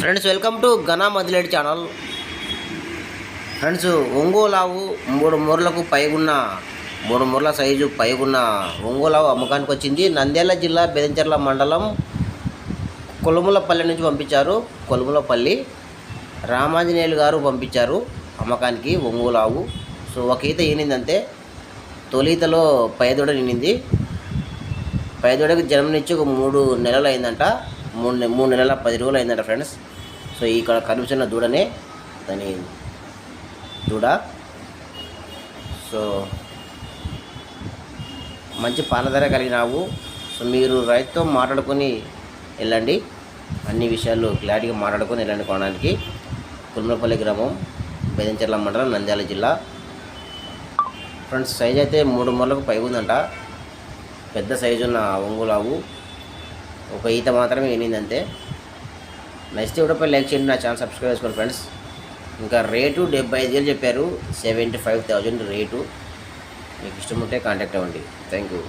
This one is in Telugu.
ఫ్రెండ్స్ వెల్కమ్ టు ఘనా మదిలేడి ఛానల్ ఫ్రెండ్స్ ఒంగోలావు మూడు మూరలకు పైగున్న మూడు మూరల సైజు పైగున్న ఒంగోలావు అమ్మకానికి వచ్చింది. నంద్యాల జిల్లా బెదంచెర్ల మండలం కొలుములపల్లి నుంచి పంపించారు. కొలుములపల్లి రామాంజనేయులు గారు పంపించారు అమ్మకానికి ఒంగోలావు. సో ఒక ఈత ఈనిందంతే. తొలితలో పైదొడ నిండింది. పైదొడకు జన్మనిచ్చి ఒక మూడు నెలలు అయిందంట మూడు నె- మూడు నెలల పది రోజులు అయిందంట ఫ్రెండ్స్. సో ఇక్కడ కనిపిస్తున్న దూడనే దాని దూడ. సో మంచి పాలధర కలిగినావు. సో మీరు రైతుతో మాట్లాడుకొని వెళ్ళండి. అన్ని విషయాలు క్లారిటీగా మాట్లాడుకొని వెళ్ళండి కొనడానికి. కుల్మలపల్లి గ్రామం బెదంచెర్ల మండలం నంద్యాల జిల్లా. ఫ్రెండ్స్ సైజ్ అయితే మూడు మూలకు పై ఉందంట పెద్ద సైజు ఉన్న ఒంగులావు. ఒక ఈత మాత్రమే వినిందంతే. నచ్చితే కూడా లైక్ చేయండి నా ఛానల్ సబ్స్క్రైబ్ చేసుకోండి ఫ్రెండ్స్ ఇంకా రేటు డెబ్బై ఐదు వేలు చెప్పారు. Seventy five thousand rate. మీకు ఇష్టం ఉంటే కాంటాక్ట్ అవ్వండి. Thank you